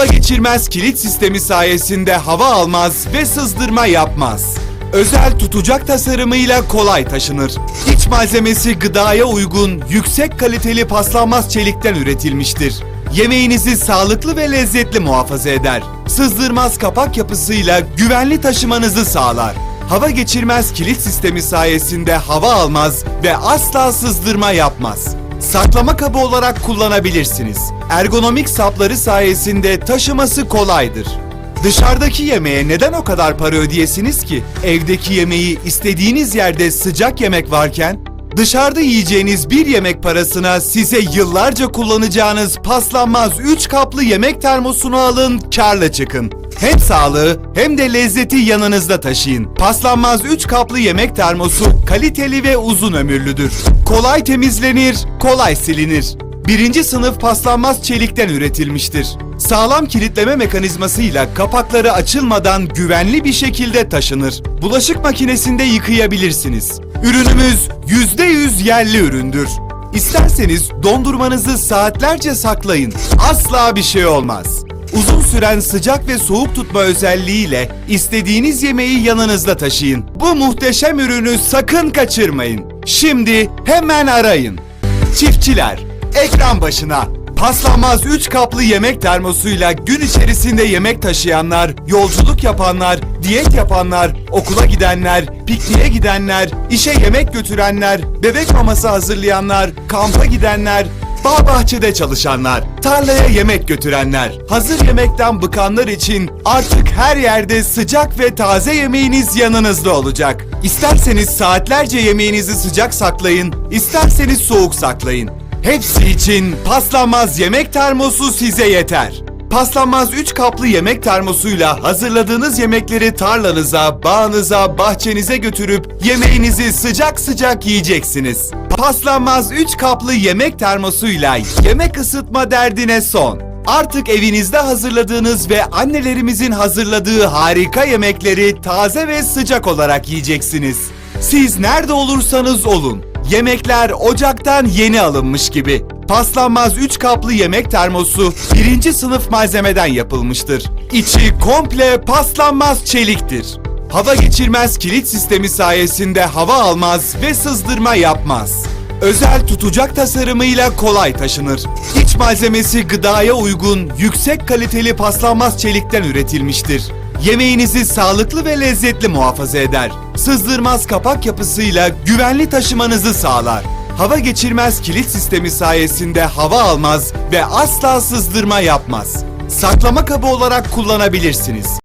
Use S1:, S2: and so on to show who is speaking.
S1: Hava geçirmez kilit sistemi sayesinde hava almaz ve sızdırma yapmaz. Özel tutacak tasarımıyla kolay taşınır. İç malzemesi gıdaya uygun, yüksek kaliteli paslanmaz çelikten üretilmiştir. Yemeğinizi sağlıklı ve lezzetli muhafaza eder. Sızdırmaz kapak yapısıyla güvenli taşımanızı sağlar. Hava geçirmez kilit sistemi sayesinde hava almaz ve asla sızdırma yapmaz. Saklama kabı olarak kullanabilirsiniz. Ergonomik sapları sayesinde taşıması kolaydır. Dışarıdaki yemeğe neden o kadar para ödeyesiniz ki? Evdeki yemeği istediğiniz yerde sıcak yemek varken dışarıda yiyeceğiniz bir yemek parasına size yıllarca kullanacağınız paslanmaz 3 kaplı yemek termosunu alın, karla çıkın. Hem sağlığı hem de lezzeti yanınızda taşıyın. Paslanmaz 3 kaplı yemek termosu kaliteli ve uzun ömürlüdür. Kolay temizlenir, kolay silinir. Birinci sınıf paslanmaz çelikten üretilmiştir. Sağlam kilitleme mekanizmasıyla kapakları açılmadan güvenli bir şekilde taşınır. Bulaşık makinesinde yıkayabilirsiniz. Ürünümüz %100 yerli üründür. İsterseniz dondurmanızı saatlerce saklayın. Asla bir şey olmaz. Uzun süren sıcak ve soğuk tutma özelliğiyle istediğiniz yemeği yanınızda taşıyın. Bu muhteşem ürünü sakın kaçırmayın. Şimdi hemen arayın. Çiftçiler, ekran başına. Paslanmaz 3 kaplı yemek termosuyla gün içerisinde yemek taşıyanlar, yolculuk yapanlar, diyet yapanlar, okula gidenler, pikniğe gidenler, işe yemek götürenler, bebek maması hazırlayanlar, kampa gidenler, Bağ bahçede çalışanlar, tarlaya yemek götürenler, hazır yemekten bıkanlar için artık her yerde sıcak ve taze yemeğiniz yanınızda olacak. İsterseniz saatlerce yemeğinizi sıcak saklayın, isterseniz soğuk saklayın. Hepsi için paslanmaz yemek termosu size yeter. Paslanmaz 3 kaplı yemek termosuyla hazırladığınız yemekleri tarlanıza, bağınıza, bahçenize götürüp yemeğinizi sıcak sıcak yiyeceksiniz. Paslanmaz 3 kaplı yemek termosuyla yemek ısıtma derdine son. Artık evinizde hazırladığınız ve annelerimizin hazırladığı harika yemekleri taze ve sıcak olarak yiyeceksiniz. Siz nerede olursanız olun. Yemekler ocaktan yeni alınmış gibi. Paslanmaz 3 kaplı yemek termosu birinci sınıf malzemeden yapılmıştır. İçi komple paslanmaz çeliktir. Hava geçirmez kilit sistemi sayesinde hava almaz ve sızdırma yapmaz. Özel tutacak tasarımıyla kolay taşınır. İç malzemesi gıdaya uygun, yüksek kaliteli paslanmaz çelikten üretilmiştir. Yemeğinizi sağlıklı ve lezzetli muhafaza eder. Sızdırmaz kapak yapısıyla güvenli taşımanızı sağlar. Hava geçirmez kilit sistemi sayesinde hava almaz ve asla sızdırma yapmaz. Saklama kabı olarak kullanabilirsiniz.